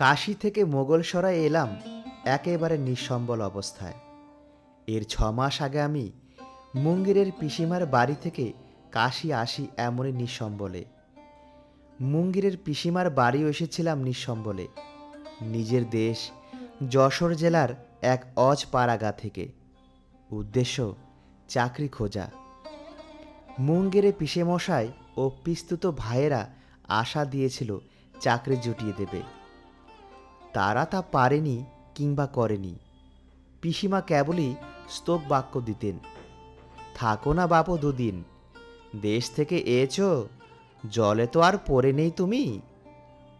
কাশি থেকে মোগলসরায় এলাম একেবারে নিঃসম্বল অবস্থায়। এর ছ মাস আগে আমি মুঙ্গিরের পিসিমার বাড়ি থেকে কাশি আসি এমনই নিঃসম্বলে। মুঙ্গিরের পিসিমার বাড়িও এসেছিলাম নিঃসম্বলে। নিজের দেশ, যশোর জেলার এক অজ পাড়াগা থেকে। উদ্দেশ্য, চাকরি খোঁজা। মুঙ্গেরে পিসেমশাই ও পিস্তুত ভাইয়েরা আশা দিয়েছিল চাকরি জুটিয়ে দেবে। তারা তা পারেনি কিংবা করেনি। পিসিমা কেবলই স্তব বাক্য দিতেন, থাকো না বাপু দুদিন, দেশ থেকে এছো জলে তো আর পড়ে নেই তুমি।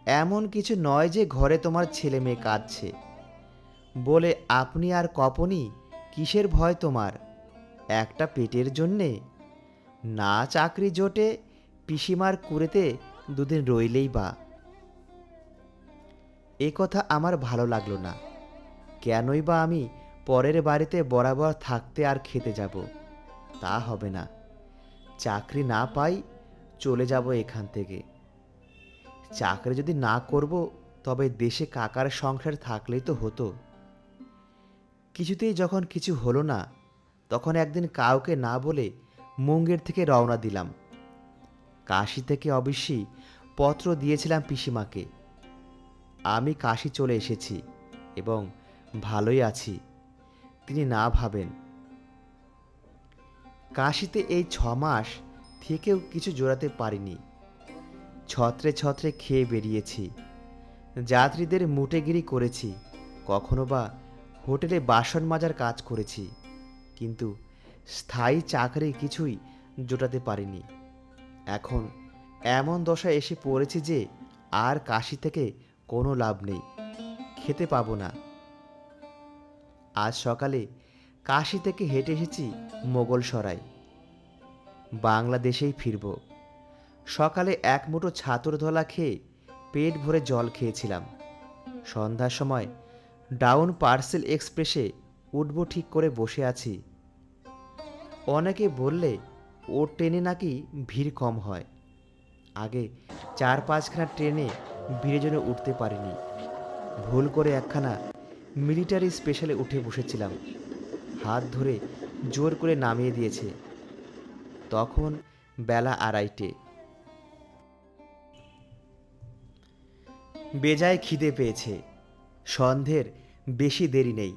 এমন কিছু নয় যে ঘরে তোমার ছেলে মেয়ে কাঁদছে। বলে, আপনি আর কপনি কিসের ভয় তোমার? একটা পেটের জন্যে? না চাকরি জোটে, পিসিমার কুড়েতে দুদিন রইলেই বা। এ কথা আমার ভালো লাগল না। কেনই বা আমি পরের বাড়িতে বরাবর থাকতে আর খেতে যাব? তা হবে না। চাকরি না পাই চলে যাব এখান থেকে। চাকরি যদি না করব, তবে দেশে কাকার সংসার থাকলেই তো হতো। কিছুতেই যখন কিছু হলো না, তখন একদিন কাউকে না বলে মুঙ্গের থেকে রওনা দিলাম। কাশি থেকে অবশ্যই পত্র দিয়েছিলাম পিসিমাকে। আমি কাশি চলে এসেছি এবং ভালোই আছি। তিনি না ভাবেন। কাশিতে এই ছ মাস থেকেও কিছু জোড়াতে পারিনি। ছত্রে ছত্রে খেয়ে বেরিয়েছি। যাত্রীদের মুটেগিরি করেছি, কখনো বা হোটেলে বাসন মাজার কাজ করেছি, কিন্তু স্থায়ী চাকরি কিছুই জোটাতে পারিনি। এখন এমন দশা এসে পড়েছি যে আর কাশি থেকে কোনো লাভ নেই, খেতে পাবো না। আজ সকালে কাশি থেকে হেঁটে এসেছি মোগল সরাই বাংলাদেশেই ফিরব। সকালে এক মুঠো ছাতুর ধলা খেয়ে পেট ভরে জল খেয়েছিলাম। সন্ধ্যার সময় ডাউন পার্সেল এক্সপ্রেসে উঠব ঠিক করে বসে আছি। অনেকে বললে ও ট্রেনে নাকি ভিড় কম হয়। আগে চার পাঁচখানা ট্রেনে ভিড়ের জন্য উঠতে পারিনি। ভুল করে একখানা মিলিটারি স্পেশালে উঠে বসেছিলাম। হাত ধরে জোর করে নামিয়ে দিয়েছে। তখন বেলা আড়াইটে। বেজায় খিদে পেয়েছে। সন্ধের বেশি দেরি নেই।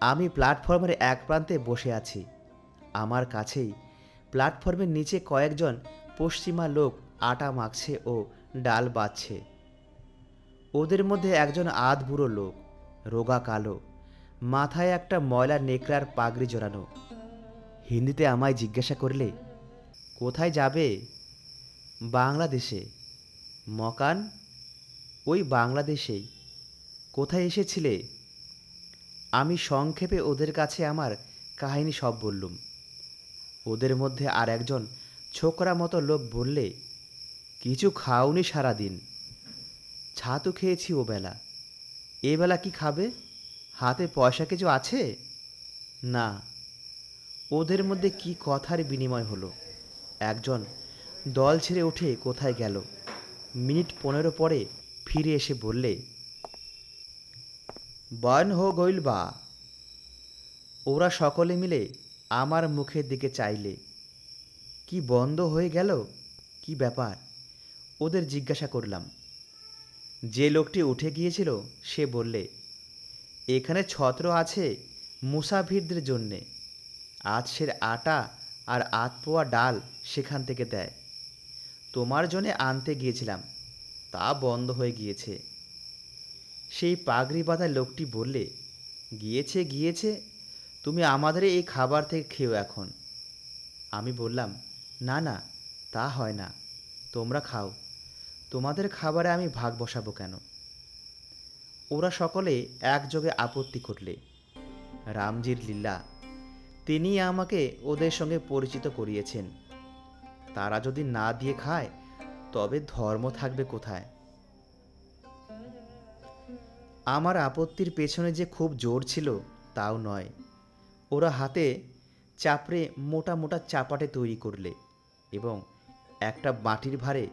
আমি প্ল্যাটফর্মের এক প্রান্তে বসে আছি। আমার কাছেই প্ল্যাটফর্মের নিচে কয়েকজন পশ্চিমা লোক আটা মাখছে ও ডাল বাচ্ছে ওদের মধ্যে একজন আধ বুড়ো লোক, রোগা কালো, মাথায় একটা ময়লা নেকড়ার পাগড়ি জড়ানো। হিন্দিতে আমায় জিজ্ঞাসা করলে, কোথায় যাবে? বাংলাদেশে। মকান, ওই বাংলাদেশেই। কোথায় এসেছিলে? আমি সংক্ষেপে ওদের কাছে আমার কাহিনী সব বললুম। ওদের মধ্যে আর একজন ছোকরা মতো লোক বললে, কিছু খাওনি সারাদিন। ছাতু খেয়েছি ও বেলা এ বেলা কি খাবে? হাতে পয়সা কিছু আছে? না। ওদের মধ্যে কি কথার বিনিময় হলো? একজন দল ছেড়ে উঠে কোথায় গেল? মিনিট পনেরো পরে ফিরে এসে বললে বয়ন হো গইল বা। ওরা সকলে মিলে আমার মুখের দিকে চাইলে, কি বন্ধ হয়ে গেল? কি ব্যাপার? ওদের জিজ্ঞাসা করলাম। যে লোকটি উঠে গিয়েছিল, সে বললে, এখানে ছত্র আছে মুসাফিরদের জন্যে। আজ সের আটা আর আত পোয়া ডাল সেখান থেকে দেয়। তোমার জন্যে আনতে গিয়েছিলাম, তা বন্ধ হয়ে গিয়েছে। সেই পাগড়ি বাঁধা লোকটি বললে, গিয়েছে গিয়েছে, তুমি আমাদের এই খাবার থেকে খেও এখন। আমি বললাম, না না, তা হয় না, তোমরা খাও। তোমাদের খাবারে আমি ভাগ বসাবো কেন? ওরা সকলে একযোগে আপত্তি করলে। রামজির লীলা, তিনি আমাকে ওদের সঙ্গে পরিচিত করিয়েছেন। তারা যদি না দিয়ে খায়, তবে ধর্ম থাকবে কোথায়? আমার আপত্তির পেছনে যে খুব জোর ছিল, তাও নয়। ওরা হাতে চাপড়ে মোটা মোটা চাপাটে তৈরি করলে এবং একটা মাটির ভারে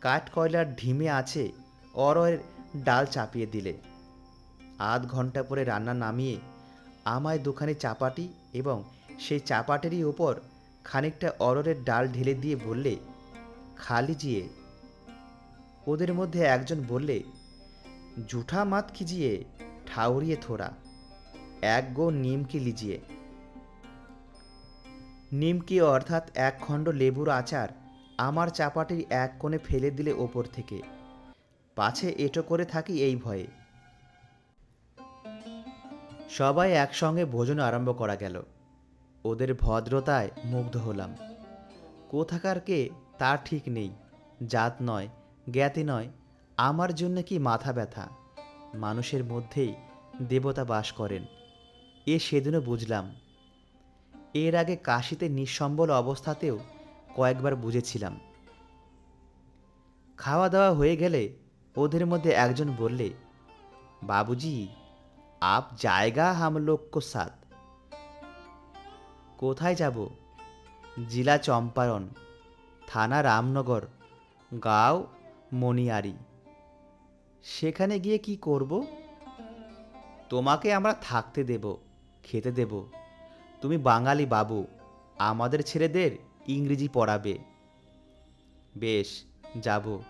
কাঠ কয়লার ঢিমে আছে, অরয়ের ডাল চাপিয়ে দিলে। আধ ঘণ্টা পরে রান্না নামিয়ে আমায় দোকানে চাপাটি এবং সেই চাপাটেরই ওপর খানিকটা অররের ডাল ঢেলে দিয়ে বললে খা লিজিয়ে ওদের মধ্যে একজন বললে, জুঠা মাত খিজিয়ে ঠাউরিয়ে থোড়া। এক গো নিমকি লিজিয়ে। নিমকি অর্থাৎ এক খণ্ড লেবুর আচার আমার চাপাটির এক কোণে ফেলে দিলে ওপর থেকে। পাছে এটো করে থাকি এই ভয়ে। সবাই একসঙ্গে ভোজন আরম্ভ করা গেল। ওদের ভদ্রতায় মুগ্ধ হলাম। কোথাকার কে, তার ঠিক নেই। জাত নয়, জ্ঞাতি নয়, আমার জন্য কি মাথা ব্যথা? মানুষের মধ্যেই দেবতা বাস করেন। এ সেদিনও বুঝলাম। এর আগে কাশিতে নিঃসম্বল অবস্থাতেও কয়েকবার বুঝেছিলাম। খাওয়া দাওয়া হয়ে গেলে ওদের মধ্যে একজন বললে, বাবুজি, আপ জায়গা হাম লোক কো সাথ। কোথায় যাব? জেলা চম্পারণ, থানা রামনগর, গাঁও মণিয়ারি। সেখানে গিয়ে কি করব? তোমাকে আমরা থাকতে দেব, খেতে দেব। তুমি বাঙালি বাবু, আমাদের ছেলেদের ইংরেজি পড়াবে। বেশ, যাব।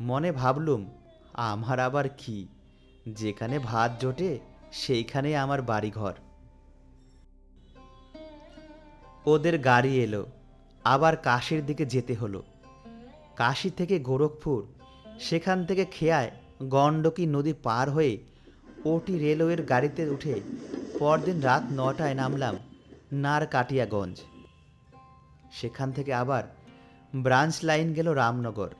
মনে ভাবলুম, আমার আবার কি? যেখানে ভাত জোটে, সেইখানে আমার বাড়িঘর। ওদের গাড়ি এলো। আবার কাশির দিকে যেতে হলো। কাশি থেকে গোরখপুর, সেখান থেকে খেয়ায় গণ্ডকী নদী পার হয়ে ওটি রেলওয়ের গাড়িতে উঠে পরদিন রাত নটায় নামলাম নারকাটিয়াগঞ্জ। সেখান থেকে আবার ব্রাঞ্চ লাইন গেল রামনগর।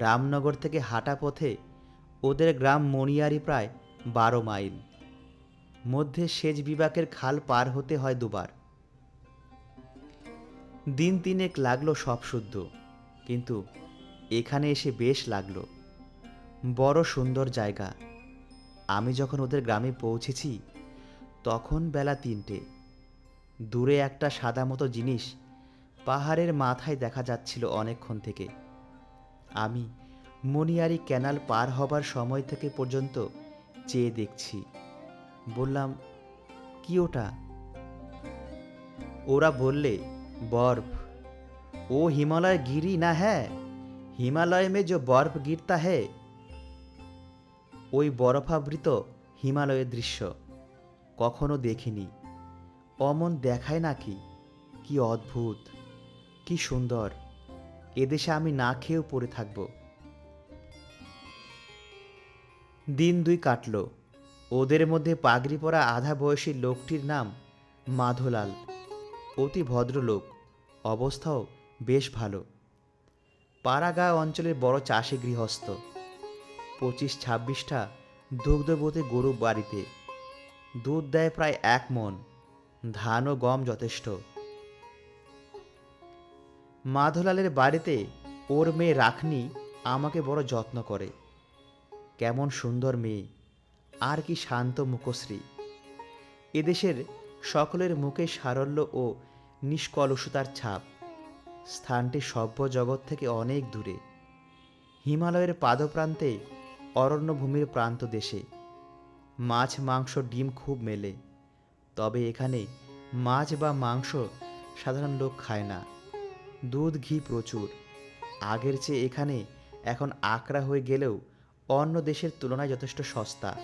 রামনগর থেকে হাঁটা পথে ওদের গ্রাম মণিয়ারি প্রায় বারো মাইল। মধ্যে সেচ বিভাগের খাল পার হতে হয় দুবার। দিন তিনেক লাগল সব শুদ্ধ, কিন্তু এখানে এসে বেশ লাগল। বড় সুন্দর জায়গা। আমি যখন ওদের গ্রামে পৌঁছেছি, তখন বেলা তিনটে। দূরে একটা সাদা মতো জিনিস পাহাড়ের মাথায় দেখা যাচ্ছিল অনেকক্ষণ থেকে। আমি মনিয়ারি ক্যানাল পার হবার সময় থেকে পর্যন্ত চেয়ে দেখছি। বললাম, কি ওটা? ওরা বললে, বরফ। ও হিমালয় গিরি না হ্যাঁ? হিমালয় মে যে বরফ গিরতা হে ওই বরফাবৃত হিমালয়ের দৃশ্য কখনো দেখিনি। অমন দেখায় নাকি? কি অদ্ভুত! কি সুন্দর। এদেশে আমি না খেয়েও পড়ে থাকব। দিন দুই কাটল। ওদের মধ্যে পাগড়ি পরা আধা বয়সী লোকটির নাম মাধোলাল। অতি ভদ্রলোক। অবস্থাও বেশ ভালো। পাড়াগা অঞ্চলের বড় চাষি গৃহস্থ। পঁচিশ ছাব্বিশটা দুগ্ধবতী গরু বাড়িতে। দুধ দেয় প্রায় এক মন। ধান ও গম যথেষ্ট। মাধলালের বাড়িতে ওর মেয়ে রাখনি আমাকে বড় যত্ন করে। কেমন সুন্দর মেয়ে, আর কি শান্ত মুখশ্রী। এদেশের সকলের মুখে সারল্য ও নিষ্কলুষতার ছাপ। স্থানটি সভ্য জগৎ থেকে অনেক দূরে। হিমালয়ের পাদপ্রান্তে অরণ্যভূমির প্রান্ত দেশে। মাছ, মাংস, ডিম খুব মেলে। তবে এখানে মাছ বা মাংস সাধারণ লোক খায় না। দুধ ঘি প্রচুর। আগের চেয়ে এখানে এখন আকরা হয়ে গেলেও অন্য দেশের তুলনায় যথেষ্ট সস্তা।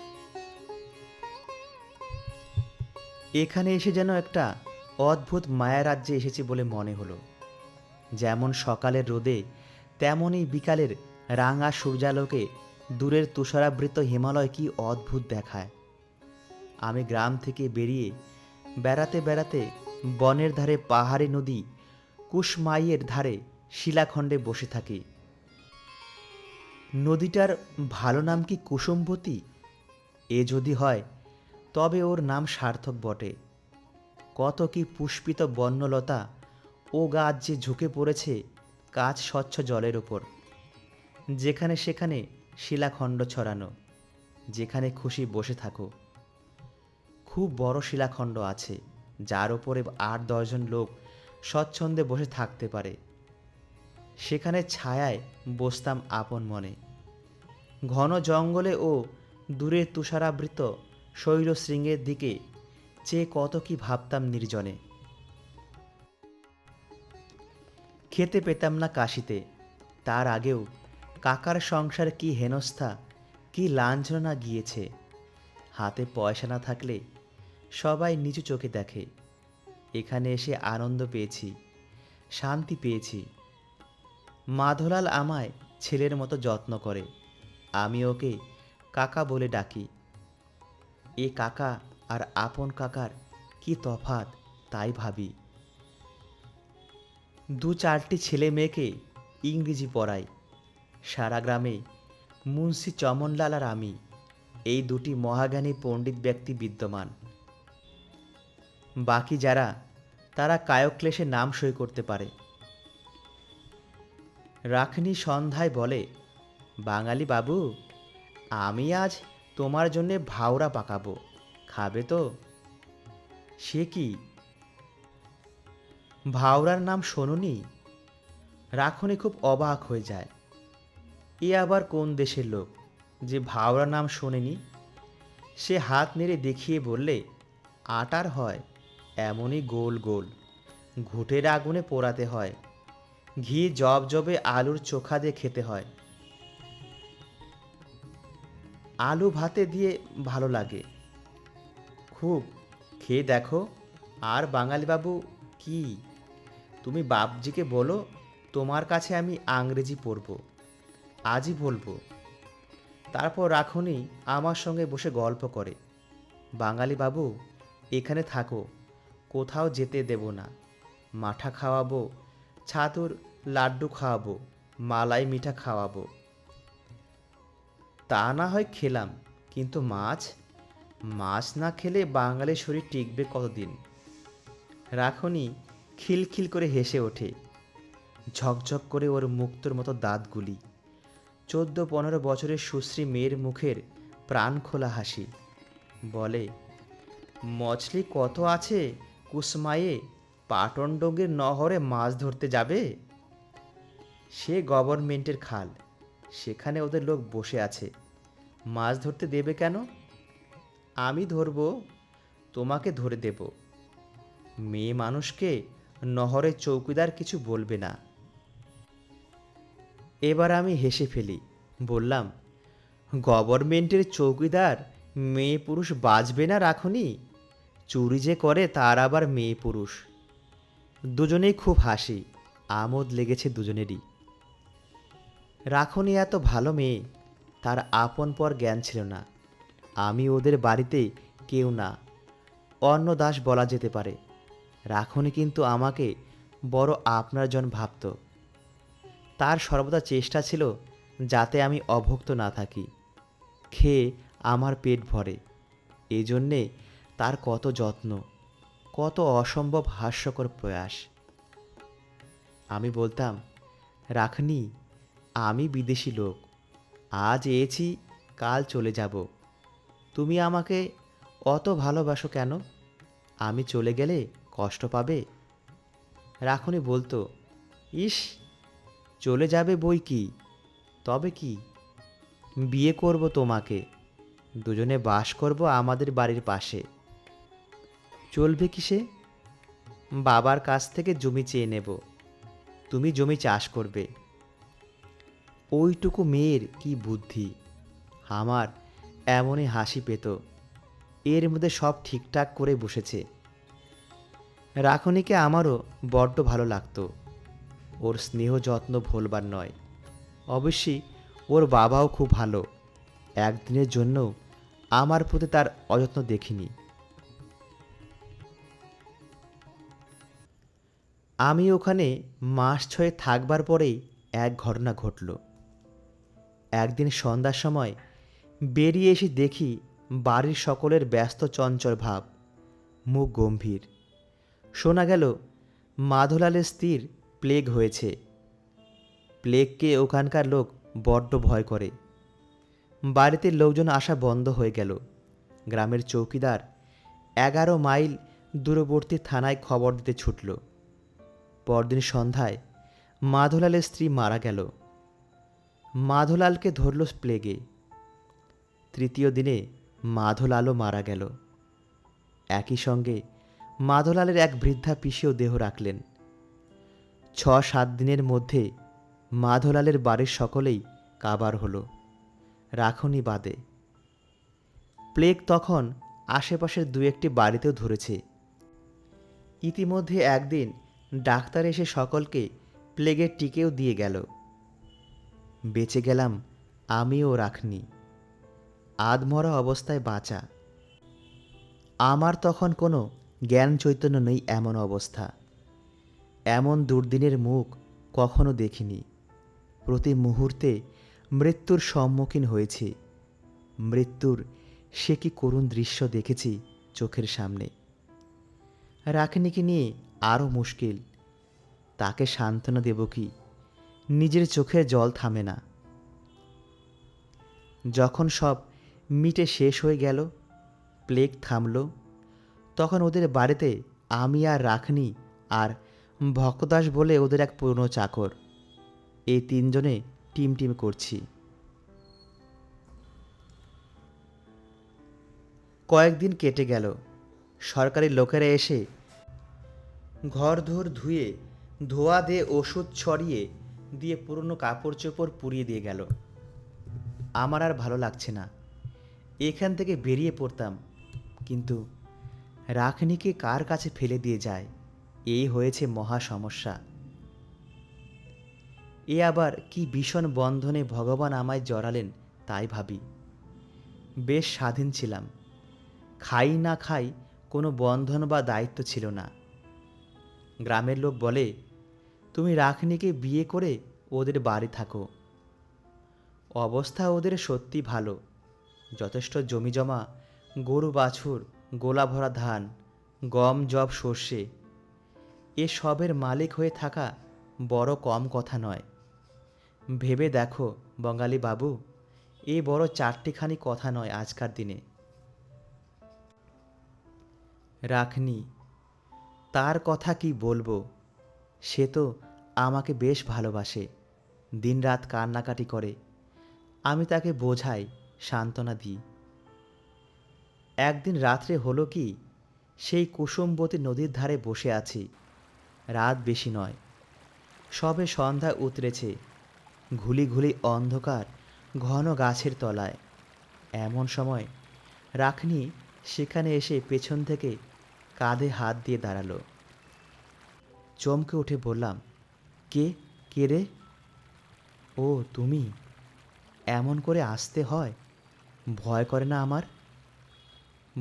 এখানে এসে যেন একটা অদ্ভুত মায়া রাজ্যে এসেছি বলে মনে হলো। যেমন সকালের রোদে তেমনই বিকালের রাঙা সূর্যালোকে দূরের তুষারাবৃত হিমালয় কি অদ্ভুত দেখায়। আমি গ্রাম থেকে বেরিয়ে বেড়াতে বেড়াতে বনের ধারে পাহাড়ি নদী কুশমাইয়ের ধারে শিলাখণ্ডে বসে থাকি। নদীটার ভালো নাম কি কুসুমবতী? এ যদি হয়, তবে ওর নাম সার্থক বটে। কত কি পুষ্পিত বন্যলতা ও গাছ যে ঝুঁকে পড়েছে কাজ স্বচ্ছ জলের ওপর যেখানে সেখানে শিলাখণ্ড ছড়ানো, যেখানে খুশি বসে থাকো। খুব বড় শিলাখণ্ড আছে, যার ওপরে আট দশজন লোক স্বচ্ছন্দে বসে থাকতে পারে। সেখানে ছায়ায় বসতাম আপন মনে। ঘন জঙ্গলে ও দূরের তুষারাবৃত শৈলশৃঙ্গের দিকে চেয়ে কত কি ভাবতাম নির্জনে। খেতে পেতাম না কাশিতে। তার আগেও কাকার সংসার কি হেনস্থা, কি লাঞ্ছনা গিয়েছে। হাতে পয়সা না থাকলে সবাই নিচু চোখে দেখে। এখানে এসে আনন্দ পেয়েছি, শান্তি পেয়েছি। মাধলাল আমায় ছেলের মতো যত্ন করে, আমি ওকে কাকা বলে ডাকি। এ কাকা আর আপন কাকার কি তফাত তাই ভাবি। দু চারটি ছেলে মেয়েকে ইংরেজি পড়াই। সারা গ্রামে মুন্সি চমনলাল আর আমি, এই দুটি মহাজ্ঞানী পণ্ডিত ব্যক্তি বিদ্যমান। বাকি যারা, তারা কায়ক্লেশে নাম সই করতে পারে। রাখনি সন্ধ্যায় বলে, বাঙালি বাবু, আমি আজ তোমার জন্যে ভাওরা পাকাবো, খাবে তো? সে কি? ভাওরার নাম শোনুনি? রাখনি খুব অবাক হয়ে যায়। এ আবার কোন দেশের লোক যে ভাওরা নাম শোনেনি? সে হাত নেড়ে দেখিয়ে বললে, আটার হয়। এমনই গোল গোল। ঘুটের আগুনে পোড়াতে হয়। ঘি জব জবে আলুর চোখা দিয়ে খেতে হয়। আলু ভাতে দিয়ে ভালো লাগে। খুব। খেয়ে দেখো, আর বাঙালিবাবু কি? তুমি বাপজিকে বলো, তোমার কাছে আমি আংরেজি পড়ব। আজই বলব। তারপর রাখুনি আমার সঙ্গে বসে গল্প করে। বাঙালি বাবু এখানে থাকো। কোথাও যেতে দেব না। মাঠা খাওয়াবো, ছাতুর লাড্ডু খাওয়াবো, মালাই মিঠা খাওয়াবো। তা না হয় খেলাম, কিন্তু মাছ? মাছ না খেলে বাঙালির শরীর টিকবে কতদিন? রাখনি, খিলখিল করে হেসে ওঠে। ঝকঝক করে ওর মুক্তর মতো দাঁতগুলি। চোদ্দ পনেরো বছরের সুশ্রী মেয়ের মুখের প্রাণ খোলা হাসি। বলে, মছলি কত আছে? কুসমায়ে পাটনডঙ্গের নহরে মাছ ধরতে যাবে? সে গভর্নমেন্টের খাল, সেখানে ওদের লোক বসে আছে। মাছ ধরতে দেবে কেন? আমি ধরবো, তোমাকে ধরে দেব। মেয়ে মানুষকে নহরের চৌকিদার কিছু বলবে না। এবার আমি হেসে ফেলি, বললাম, গভর্নমেন্টের চৌকিদার মেয়ে পুরুষ বাঁচবে না রাখুনি? চুরি যে করে তার আবার মেয়ে পুরুষ। দুজনেই খুব হাসি, আমোদ লেগেছে দুজনেরই। রাখনি এত ভালো মেয়ে, তার আপন পর জ্ঞান ছিল না। আমি ওদের বাড়িতে কেউ না, অন্য দাস বলা যেতে পারে। রাখনি কিন্তু আমাকে বড় আপনার জন ভাবত। তার সর্বদা চেষ্টা ছিল যাতে আমি অভুক্ত না থাকি, খেয়ে আমার পেট ভরে। এই জন্যে তার কত যত্ন, কত অসম্ভব হাস্যকর প্রয়াস। আমি বলতাম, রাখনি, আমি বিদেশি লোক, আজ এয়েছি কাল চলে যাব। তুমি আমাকে অত ভালোবাসো কেন? আমি চলে গেলে কষ্ট পাবে? রাখনি বলতো, ইস, চলে যাবে বই কি? তবে কি? বিয়ে করব তোমাকে, দুজনে বাস করব আমাদের বাড়ির পাশে। চলবে কিসে? বাবার কাছ থেকে জমি চেয়ে নেব। তুমি জমি চাষ করবে। ওইটুকু মেয়ের কি বুদ্ধি? আমার এমনই হাসি পেত। এর মধ্যে সব ঠিকঠাক করে বসেছে। রাখনিকে আমারও বড্ড ভালো লাগতো। ওর স্নেহ যত্ন ভোলবার নয়। অবশ্যই ওর বাবাও খুব ভালো। একদিনের জন্য আমার প্রতি তার অযত্ন দেখিনি। আমি ওখানে মাস ছয়ে থাকবার পরেই এক ঘটনা ঘটল। একদিন সন্ধ্যার সময় বেরিয়ে এসে দেখি বাড়ির সকলের ব্যস্ত চঞ্চল ভাব, মুখ গম্ভীর। শোনা গেল মাধুলালের স্ত্রীর প্লেগ হয়েছে। প্লেগকে ওখানকার লোক বড্ড ভয় করে। বাড়িতে লোকজন আসা বন্ধ হয়ে গেল। গ্রামের চৌকিদার এগারো মাইল দূরবর্তী থানায় খবর দিতে ছুটল। পরদিন সন্ধ্যায় মাধলালের স্ত্রী মারা গেল। মাধলালকে ধরল প্লেগে। তৃতীয় দিনে মাধলালও মারা গেল। একই সঙ্গে মাধলালের এক বৃদ্ধা পিসিও দেহ রাখলেন। ছ সাত দিনের মধ্যে মাধলালের বাড়ির সকলেই কাবার হলো। রাখনি বাদে। প্লেগ তখন আশেপাশের দু একটি বাড়িতেও ধরেছে। ইতিমধ্যে একদিন ডাক্তার এসে সকলকে প্লেগের টিকেও দিয়ে গেল। বেঁচে গেলাম আমিও রাখনি। আধমরা অবস্থায় বাঁচা। আমার তখন কোনো জ্ঞান চৈতন্য নেই এমন অবস্থা। এমন দুর্দিনের মুখ কখনো দেখিনি। প্রতি মুহূর্তে মৃত্যুর সম্মুখীন হয়েছি। মৃত্যুর সে কি করুণ দৃশ্য দেখেছি চোখের সামনে। রাখিনীকে নিয়ে আরও মুশকিল। তাকে সান্ত্বনা দেব কি? নিজের চোখে জল থামে না। যখন সব মিটে শেষ হয়ে গেল, প্লেগ থামল, তখন ওদের বাড়িতে আমি আর রাখনি আর ভক্তদাস বলে ওদের এক পুরনো চাকর। এই তিনজনে টিম টিম করছি। কয়েকদিন কেটে গেল। সরকারি লোকেরা এসে ঘর ধর ধুয়ে ধোয়া দিয়ে ওষুধ ছড়িয়ে দিয়ে পুরনো কাপড় চোপড় পুড়িয়ে দিয়ে গেল। আমার আর ভালো লাগছে না। এখান থেকে বেরিয়ে পড়তাম। কিন্তু রাখনিকে কার কাছে ফেলে দিয়ে যায়? এই হয়েছে মহা সমস্যা। এ আবার কি ভীষণ বন্ধনে ভগবান আমায় জড়ালেন তাই ভাবি। বেশ স্বাধীন ছিলাম। খাই না খাই কোনো বন্ধন বা দায়িত্ব ছিল না। গ্রামের লোক বলে, তুমি রাখনিকে বিয়ে করে ওদের বাড়ি থাকো। অবস্থা ওদের সত্যি ভালো। যথেষ্ট জমি জমা গরু বাছুর, গোলা ভরা ধান, গম, জব, সর্ষে। এসবের মালিক হয়ে থাকা বড় কম কথা নয়। ভেবে দেখো, বঙ্গালী বাবু, এ বড় চারটিখানি কথা নয় আজকার দিনে। রাখনি তার কথা কি বলব? সে তো আমাকে বেশ ভালোবাসে, দিনরাত কান্নাকাটি করে। আমি তাকে বোঝাই, সান্ত্বনা দিই। একদিন রাত্রে হলো কি, সেই কুসুমবতী নদীর ধারে বসে আছি। রাত বেশি নয়। সবে সন্ধ্যা উতরেছে। ঘুলি ঘুলি অন্ধকার ঘন গাছের তলায়। এমন সময় রাখনি সেখানে এসে পেছন থেকে কাঁধে হাত দিয়ে দাঁড়াল। চমকে উঠে বললাম, কে? কে রে? ও, তুমি? এমন করে আসতে হয়? ভয় করে না আমার?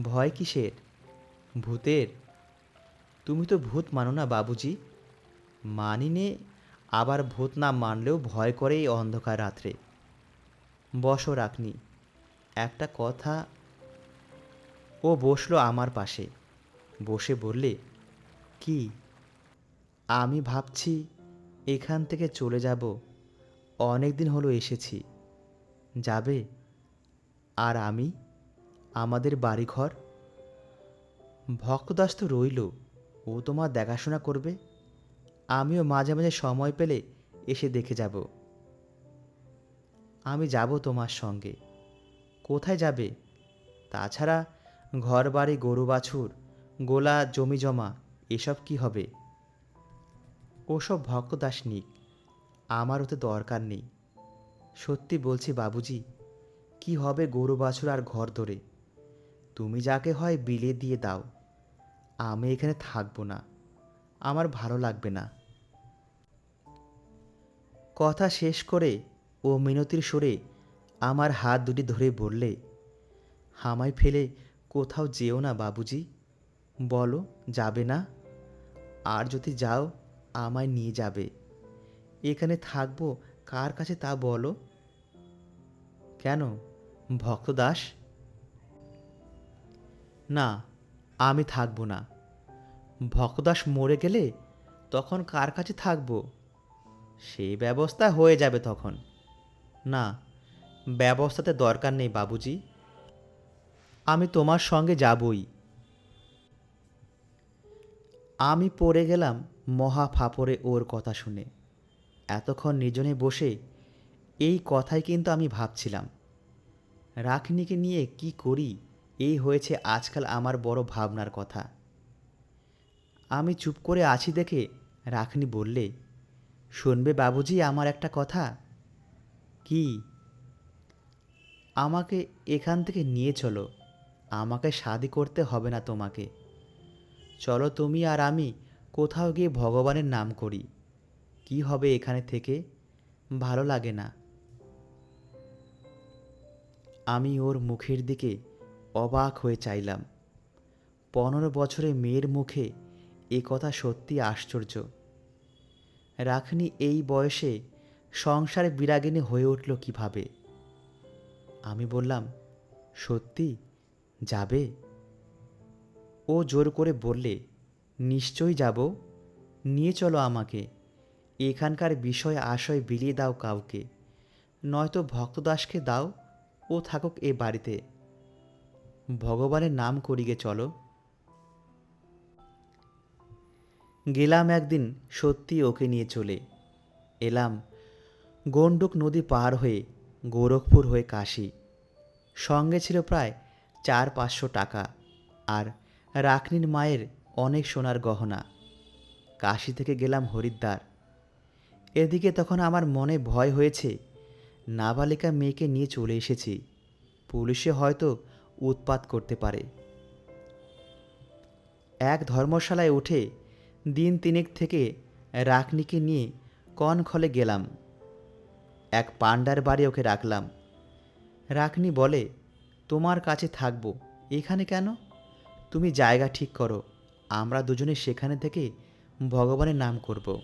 ভয় কিসের? ভূতের। তুমি তো ভূত মানো না বাবুজি। মানি নে, আবার ভূত না মানলেও ভয় করে এই অন্ধকার রাত্রে। বসো রাখনি একটা কথা ও বসল আমার পাশে। বসে বললে, কি? আমি ভাবছি এখান থেকে চলে যাব। অনেক দিন হলো এসেছি। যাবে? আর আমি? আমাদের বাড়িঘর? ভক্তদাস তো রইল। ও তোমার দেখাশোনা করবে। আমিও মাঝে মাঝে সময় পেলে এসে দেখে যাব। আমি যাব তোমার সঙ্গে। কোথায় যাবে? তাছাড়া ঘর বাড়ি গরু বাছুর গোলা জমি জমা, এসব কি হবে? ওসব ভক্তদাস নিক, আমার ওতে দরকার নেই। সত্যি বলছি বাবুজি, কি হবে গরু বাছুর আর ঘর ধরে? তুমি যাকে হয় বিলে দিয়ে দাও, আমি এখানে থাকব না, আমার ভালো লাগবে না। কথা শেষ করে ও মিনতির সুরে আমার হাত দুটি ধরে বললে, হামায় ফেলে কোথাও যেও না বাবুজি। বলো, যাবে না? আর যদি যাও, আমায় নিয়ে যাবে। এখানে থাকব, কার কাছে তা বলো? কেন, ভক্তদাস? না, আমি থাকব না। ভক্তদাস মরে গেলে তখন কার কাছে থাকব? সেই ব্যবস্থা হয়ে যাবে তখন। না, ব্যবস্থাতে দরকার নেই বাবুজি। আমি তোমার সঙ্গে যাবই। আমি পড়ে গেলাম মহা ফাপরে ওর কথা শুনে। এতক্ষণ নির্জনে বসে এই কথাই কিন্তু আমি ভাবছিলাম। রাখনিকে নিয়ে কি করি? এই হয়েছে আজকাল আমার বড় ভাবনার কথা। আমি চুপ করে আছি দেখে রাখনি বললে, শুনবে বাবুজি আমার একটা কথা? কি? আমাকে এখান থেকে নিয়ে চলো। আমাকে শাদি করতে হবে না তোমাকে। চলো তুমি আর আমি কোথাও গিয়ে ভগবানের নাম করি। কি হবে এখানে থেকে? ভালো লাগে না। আমি ওর মুখের দিকে অবাক হয়ে চাইলাম। পনেরো বছরে মেয়ের মুখে এ কথা সত্যি আশ্চর্য। রাখনি এই বয়সে সংসারে বিরাগিনী হয়ে উঠল কীভাবে? আমি বললাম, সত্যি? যাবে? ও জোর করে বললে, নিশ্চয়ই যাব। নিয়ে চলো আমাকে। এখানকার বিষয় আশয় বিলিয়ে দাও কাউকে। নয়তো ভক্তদাসকে দাও ও থাকুক এ বাড়িতে। ভগবানের নাম করিগে, চলো। গেলাম একদিন সত্যি ওকে নিয়ে চলে। এলাম গন্ডক নদী পার হয়ে গোরখপুর হয়ে কাশি। সঙ্গে ছিল প্রায় চার পাঁচশো টাকা। আর রাকনির মায়ের অনেক সোনার গহনা। কাশি থেকে গেলাম হরিদ্বার। এদিকে তখন আমার মনে ভয় হয়েছে, নাবালিকা মেয়েকে নিয়ে চলে এসেছি। পুলিশে হয়তো উৎপাত করতে পারে। এক ধর্মশালায় উঠে দিন তিনেক থেকে রাকনিকে নিয়ে কনখলে গেলাম। এক পাণ্ডার বাড়ি ওকে রাখলাম। রাকনি বলে, তোমার কাছে থাকব। এখানে কেন? তুমি জায়গা ঠিক করো, আমরা দুজনে সেখানে থেকে ভগবানের নাম করব।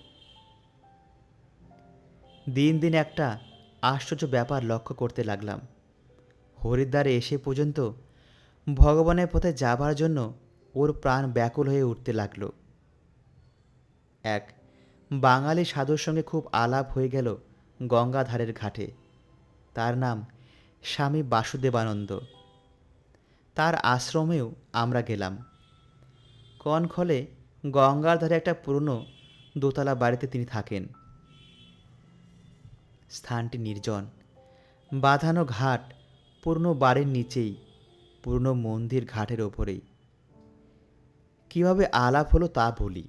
দিন দিন একটা আশ্চর্য ব্যাপার লক্ষ্য করতে লাগলাম। হরিদ্বারে এসে পর্যন্ত ভগবানের পথে যাবার জন্য ওর প্রাণ ব্যাকুল হয়ে উঠতে লাগল। এক বাঙালি সাধুর সঙ্গে খুব আলাপ হয়ে গেল গঙ্গাধারের ঘাটে। তার নাম স্বামী বাসুদেবানন্দ। তার আশ্রমেও আমরা গেলাম। কনখলে গঙ্গার ধারে একটা পুরনো দোতলা বাড়িতে তিনি থাকেন। স্থানটি নির্জন। বাঁধানো ঘাট পুরনো বাড়ির নিচেই, পুরনো মন্দির ঘাটের ওপরেই। কীভাবে আলাপ হলো তা বলি।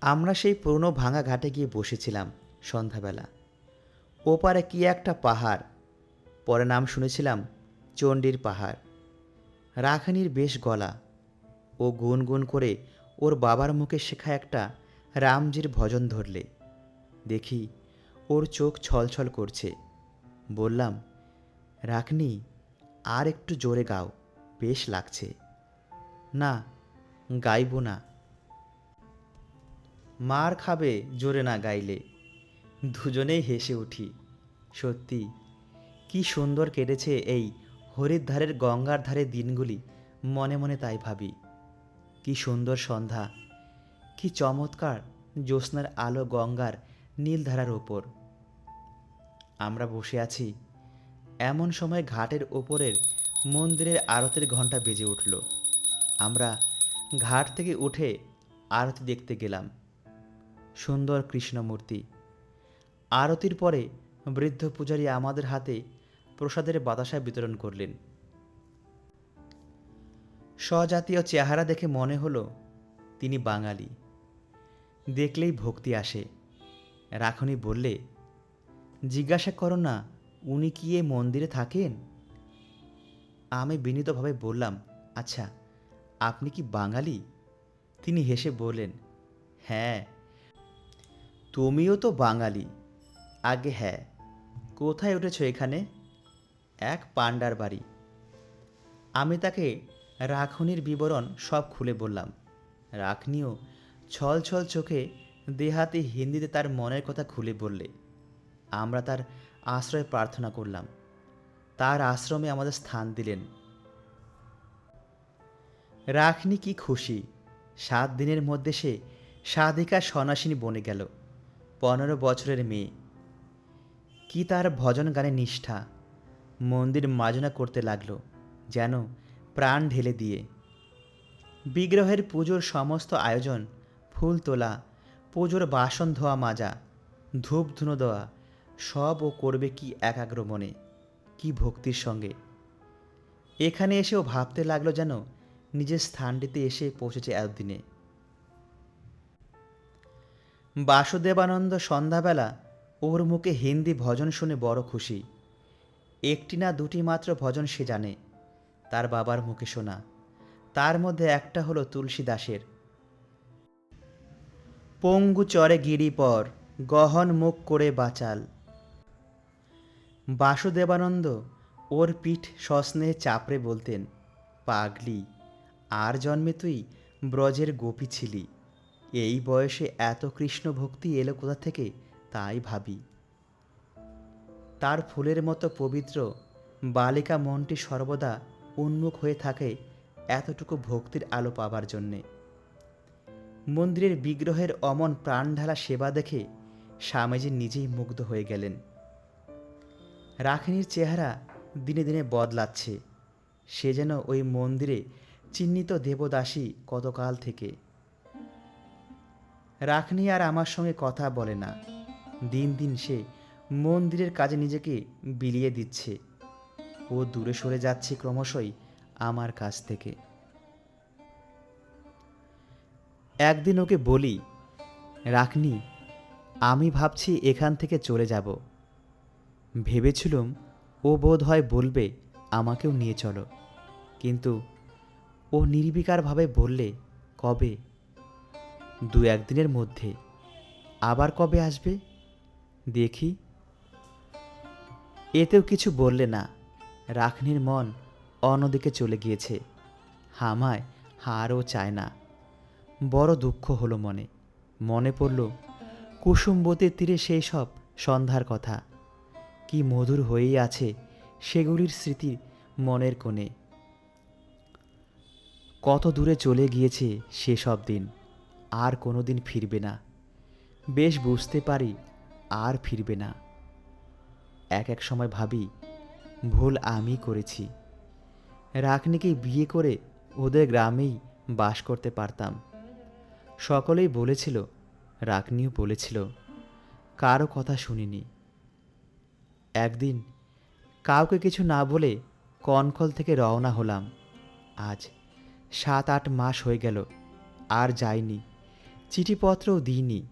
আমরা সেই পুরনো ভাঙা ঘাটে গিয়ে বসেছিলাম সন্ধ্যাবেলা। ওপারে কি একটা পাহাড় পরে নাম শুনেছিলাম, চণ্ডীর পাহাড়। রাখানির বেশ গলা ও গুনগুন করে ওর বাবার মুখে শেখা একটা রামজির ভজন ধরলে। দেখি ওর চোখ ছলছল করছে। বললাম, রাখনি, আর একটু জোরে গাও, বেশ লাগছে। না, গাইব না। মার খাবে জোরে না গাইলে। দুজনেই হেসে উঠি, সত্যি কি সুন্দর কেটেছে এই হরিদ্বারের গঙ্গার ধারে দিনগুলি, মনে মনে তাই ভাবি। কি সুন্দর সন্ধ্যা, কি চমৎকার জ্যোৎস্নার আলো গঙ্গার নীলধারার ওপর আমরা বসে আছি, এমন সময় ঘাটের ওপরের মন্দিরের আরতের ঘণ্টা বেজে উঠল। আমরা ঘাট থেকে উঠে আরতি দেখতে গেলাম। সুন্দর কৃষ্ণমূর্তি। আরতির পরে বৃদ্ধ পূজারী আমাদের হাতে প্রসাদের বাতাসা বিতরণ করলেন। স্বজাতীয় চেহারা দেখে মনে হলো তিনি বাঙালি। দেখলেই ভক্তি আসে। রাখনি বললে, জিজ্ঞাসা করো না, উনি কি এ মন্দিরে থাকেন? আমি বিনীতভাবে বললাম আচ্ছা আপনি কি বাঙালি? তিনি হেসে বললেন হ্যাঁ তুমিও তো বাঙালি। আগে হ্যাঁ কোথায় উঠেছ এখানে? এক পাণ্ডার বাড়ি। আমি তাকে রাখনির বিবরণ সব খুলে বললাম। রাখনিও ছল ছল চোখে দেহাতে হিন্দিতে তার মনের কথা খুলে বললে। আমরা তার আশ্রয় প্রার্থনা করলাম। তার আশ্রমে আমাদের স্থান দিলেন। রাখনি কি খুশি। সাত দিনের মধ্যে সে সাধিকা সন্ন্যাসিনী বনে গেল। পনেরো বছরের মেয়ে। কি তার ভজন গানে নিষ্ঠা। মন্দির মাজনা করতে লাগল, যেন প্রাণ ঢেলে দিয়ে। বিগ্রহের পুজোর সমস্ত আয়োজন, ফুল তোলা, পুজোর বাসন ধোয়া মাজা, ধূপ ধুনো দেওয়া, সব ও করবে কি একাগ্র মনে, কি ভক্তির সঙ্গে। এখানে এসেও ভাবতে লাগল যেন নিজের স্থানটিতে এসে পৌঁছেছে এতদিনে। বাসুদেবানন্দ সন্ধ্যাবেলা ওর মুখে হিন্দি ভজন শুনে বড় খুশি। একটি না দুটি মাত্র ভজন সে জানে। তার বাবার মুখে শোনা। তার মধ্যে একটা হলো তুলসী দাসের। পঙ্গু চরে গিরিপর গহন মুখ করে বাঁচাল। বাসুদেবানন্দ ওর পিঠ সস্নেহে চাপড়ে বলতেন, পাগলি, আর জন্মে তুই ব্রজের গোপী ছিলি। এই বয়সে এত কৃষ্ণ ভক্তি এলো কোথা থেকে, তাই ভাবি। তার ফুলের মতো পবিত্র বালিকা মনটি সর্বদা উন্মুখ হয়ে থাকে এতটুকু ভক্তির আলো পাবার জন্যে। মন্দিরের বিগ্রহের অমন প্রাণঢালা সেবা দেখে স্বামীজি নিজেই মুগ্ধ হয়ে গেলেন। রাখিনীর চেহারা দিনে দিনে বদলাচ্ছে। সে যেন ওই মন্দিরে চিহ্নিত দেবদাসী কতকাল থেকে। রাখনি আর আমার সঙ্গে কথা বলে না। দিন দিন সে মন্দিরের কাজে নিজেকে বিলিয়ে দিচ্ছে। ও দূরে সরে যাচ্ছে ক্রমশই আমার কাছ থেকে। একদিন ওকে বলি, রাখনি, আমি ভাবছি এখান থেকে চলে যাব। ভেবেছিলুম ও বোধ হয় বলবে, আমাকেও নিয়ে চলো। কিন্তু ও নির্বিকারভাবে বললে, কবে? দু একদিনের মধ্যে। আবার কবে আসবে? দেখি। এতেও কিছু বললে না। রাখনির মন অন্যদিকে চলে গিয়েছে। হামায় হারও চায় না। বড় দুঃখ হলো মনে। মনে পড়ল কুসুমবতীর তীরে সেই সব সন্ধ্যার কথা। কি মধুর হয়েই আছে সেগুলির স্মৃতি মনের কোণে। কত দূরে চলে গিয়েছে সেসব দিন, আর কোনো দিন ফিরবে না। বেশ বুঝতে পারি, আর ফিরবে না। এক এক সময় ভাবি, ভুল আমি করেছি। রাখনিকে বিয়ে করে ওদের গ্রামেই বাস করতে পারতাম। সকলেই বলেছিল রাগনিও বলেছিল, কারও কথা শুনিনি। একদিন কাউকে কিছু না বলে কনখল থেকে রওনা হলাম। আজ সাত আট মাস হয়ে গেল, আর যাইনি, চিঠিপত্রও দিইনি,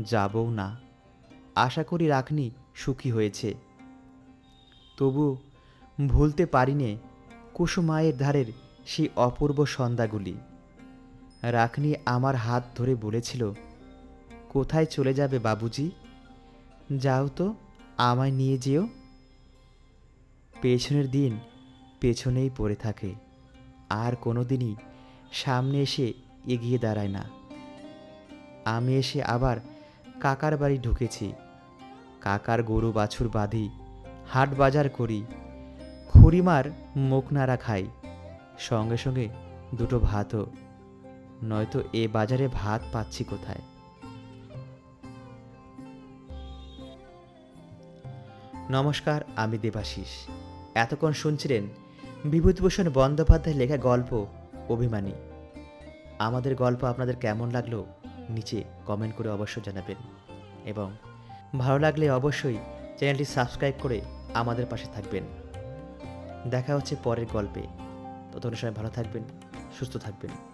যাবও না। আশা করি রাখনি সুখী হয়েছে। তবু ভুলতে পারিনে কুসুমায়ের ধারের সেই অপূর্ব সন্ধ্যাগুলি। রাখনি আমার হাত ধরে বলেছিল, কোথায় চলে যাবে বাবুজি? যাও তো, আমায় নিয়ে যেও। পেছনের দিন পেছনেই পড়ে থাকে। আর কোনো দিনই সামনে এসে এগিয়ে দাঁড়ায় না। আমি এসে আবার কাকার বাড়ি ঢুকেছি। কাকার গরু বাছুর বাঁধি, হাট বাজার করি, খুড়িমার মুখ নাড়া খাই, সঙ্গে সঙ্গে দুটো ভাতও, নয়তো এ বাজারে ভাত পাচ্ছি কোথায়? নমস্কার, আমি দেবাশিস। এতক্ষণ শুনছিলেন বিভূতিভূষণ বন্দ্যোপাধ্যায়ের লেখা গল্প, অভিমানী। আমাদের গল্প আপনাদের কেমন লাগল, নিচে কমেন্ট করে অবশ্য জানাবেন। এবং ভালো লাগলে অবশ্যই চ্যানেলটি সাবস্ক্রাইব করে আমাদের পাশে থাকবেন। দেখা হচ্ছে পরের গল্পে। ততক্ষণ সময় ভালো থাকবেন, সুস্থ থাকবেন।